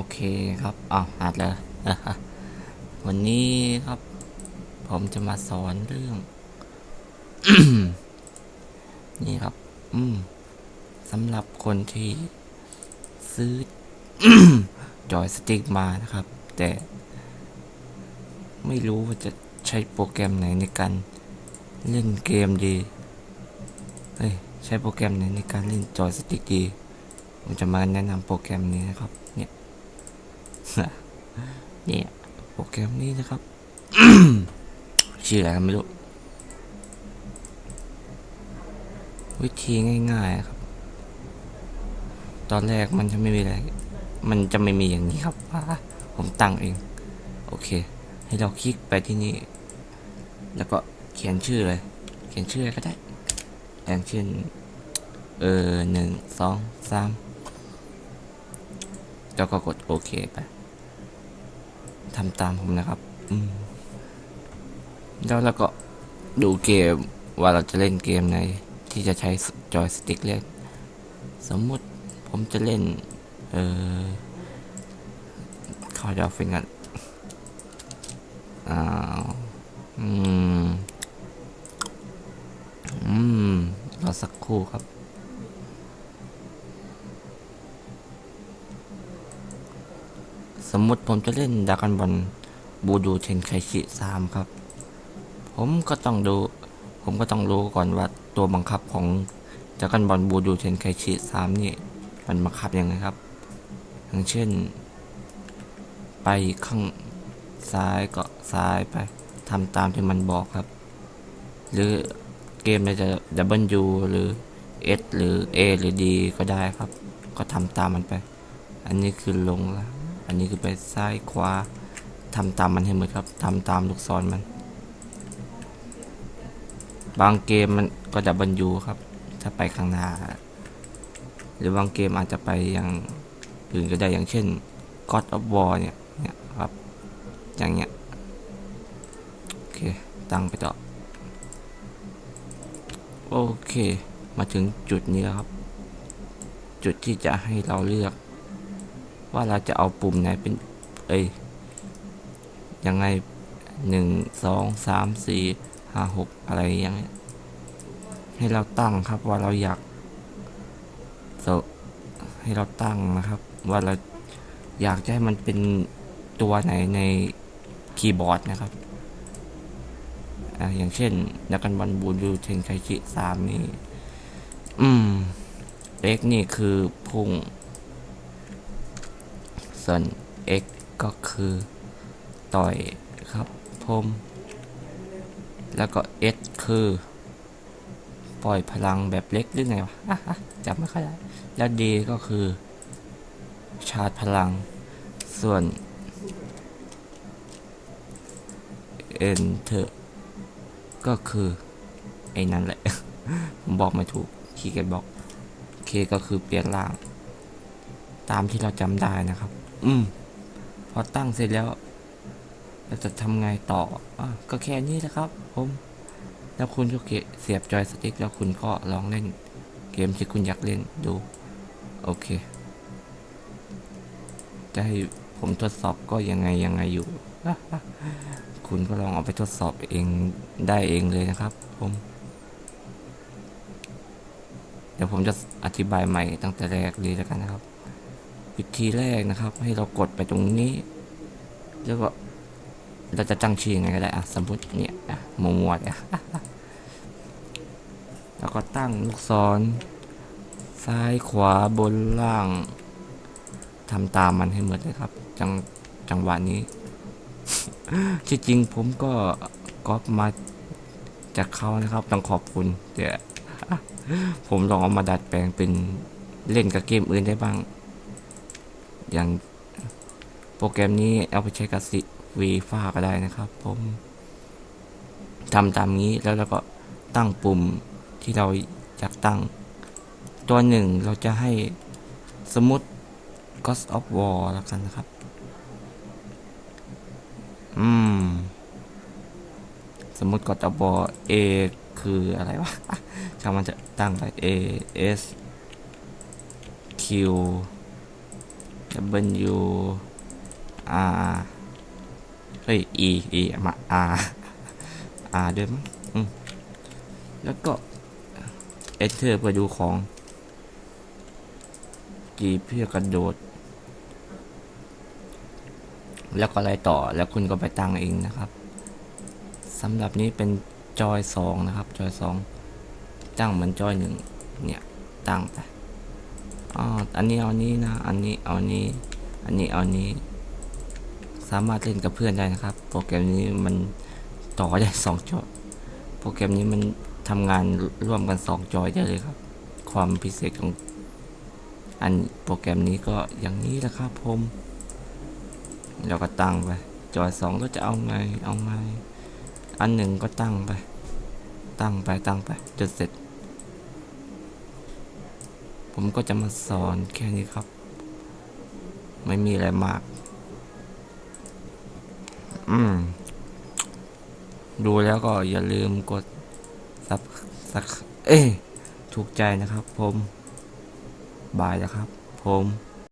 อเคครับอ้าวอัดแล้ววันนี้ครับ ผมจะมาสอนเรื่อง นี่ครับ อืมสำหรับคนที่ซื้อ จอยสติ๊กมานะครับ แต่ ไม่รู้ว่าจะใช้โปรแกรมไหนในการเล่นเกมดี เฮ้ย ใช้โปรแกรมไหนในการเล่นจอยสติ๊กดี ผมจะมาแนะนำโปรแกรมนี้นะครับ เนี่ยโปรแกรมนี้นะครับ ชื่ออะไรกันไม่รู้ วิธีง่ายๆครับ ตอนแรกมันจะไม่มีอะไร มันจะไม่มีอย่างนี้ครับผมตั้งเอง โอเค ให้เราคลิกไปที่นี่ แล้วก็เขียนชื่อเลย เขียนชื่ออะไรก็ได้อย่างเช่นเออหนึ่งสองสามแล้วก็กดโอเคไป ทำตามผมนะครับ อืมแล้วเราก็ดูเกมว่าเราจะเล่นเกมไหนที่จะใช้จอยสติ๊กเล่น สมมุติผมจะเล่น เออเขาจะเอาฟิงกันอ้าวอืม อืมรอสักครู่ครับ สมมติผมจะเล่นดากันบอลบูดูเทนไคชิสามครับ ผมก็ต้องดู ผมก็ต้องรู้ก่อนว่าตัวบังคับของดากันบอลบูดูเทนไคชิสามนี่มันบังคับยังไงครับ อย่างเช่น ไปข้างซ้ายก็ซ้ายไปทำตามที่มันบอกครับ หรือเกมจะ W หรือ S หรือ A หรือ D ก็ได้ครับ ก็ทำตามมันไป อันนี้คือลงแล้ว อันนี้คือไปซ้ายขวาทำตามมันให้หมดครับทำตามลูกศรมัน บางเกมมันก็ดับเบิลยูครับ ถ้าไปข้างหน้า หรือบางเกมอาจจะไปอย่างอื่นก็ได้อย่างเช่น God of War เนี่ยเนี่ยครับอย่างเงี้ยโอเคตั้งไปต่อโอเค มาถึงจุดนี้ครับ จุดที่จะให้เราเลือก ว่าเราจะเอาปุ่มไหนเป็น เอ้ย ยังไงหนึ่งสองสามสี่ห้าหกอะไรอย่างเงี้ยให้เราตั้งครับว่าเราอยากโซให้เราตั้งนะครับ ว่าเราอยากจะให้มันเป็นตัวไหนในคีย์บอร์ดนะครับอ่าอย่างเช่นนักกันบอลบูดูเทนไคชิสามนี่ อืมเอ็กนี่คือพุ่ง ส่วน x ก็คือต่อยครับผมแล้วก็ s คือ ปล่อยพลังแบบเล็กหรือไงวะอะอะจำไม่ค่อยได้แล้ว d ก็คือ ชาร์จพลัง ส่วน enter ก็คือ ไอ้นั่นแหละ ผมบอกไม่ถูกคีย์เกตบอก k ก็คือเปลี่ยนล่าง ตามที่เราจำได้นะครับ อืม พอตั้งเสร็จแล้วเราจะทำไงต่ออะก็แค่นี้นะครับ ผม แล้วคุณก็เสียบจอยสติ๊กแล้วคุณก็ลองเล่น เกมที่คุณอยากเล่นดู โอเค จะให้ผมทดสอบก็ยังไงยังไงอยู่ คุณก็ลองเอาไปทดสอบเองได้เองเลยนะครับ ผม เดี๋ยวผมจะอธิบายใหม่ตั้งแต่แรกเลยแล้วกันนะครับ วิธีแรกนะครับ ให้เรากดไปตรงนี้ แล้วก็เราจะตั้งชื่อยังไงก็ได้อะสมมติเนี่ยอะมัวๆเนี่ยแล้วก็ตั้งลูกศร ซ้ายขวาบนล่างทำตามมันให้หมดเลยครับ จังจังหวะนี้ที่จริงผมก็ก๊อปมาจากเขานะครับ ต้องขอบคุณเดี๋ยวผมลองเอามาดัดแปลงเป็นเล่นกับเกมอื่นได้บ้าง อย่างโปรแกรมนี้เอาไปใช้กับสิวีฟ้าก็ได้นะครับ ผมทำตามนี้แล้วเราก็ตั้งปุ่มที่เราอยากตั้ง ตัวหนึ่งเราจะให้สมมติ Ghost of War แล้วกันนะครับ อืม สมมติ Ghost of War A คืออะไรวะช่างมันจะตั้งไป A S Q W R เฮ้ย E E มา R R ด้วยมั้งอืมแล้วก็ Enter เพื่อดูของ G เพื่อกระโดด แล้วก็อะไรต่อแล้วคุณก็ไปตั้งเองนะครับสำหรับนี้เป็นจอยสองนะครับ จอยสองตั้งเหมือนจอยหนึ่งเนี่ย ตั้งไป อ๋ออันนี้เอานี้นะ อันนี้เอานี้ อันนี้เอานี้ สามารถเล่นกับเพื่อนได้นะครับ โปรแกรมนี้มันต่อได้สองจอโปรแกรมนี้มันทำงานร่วมกันสองจอยได้เลยครับ ความพิเศษของอันโปรแกรมนี้ก็อย่างนี้แหละครับผมเราก็ตั้งไป จอยสองก็จะเอาไง เอาไง อันหนึ่งก็ตั้งไป ตั้งไปตั้งไปจนเสร็จ ผมก็จะมาสอนแค่นี้ครับ ไม่มีอะไรมาก อืม ดูแล้วก็อย่าลืมกดซับสัก เอ้ถูกใจนะครับผม บายนะครับผม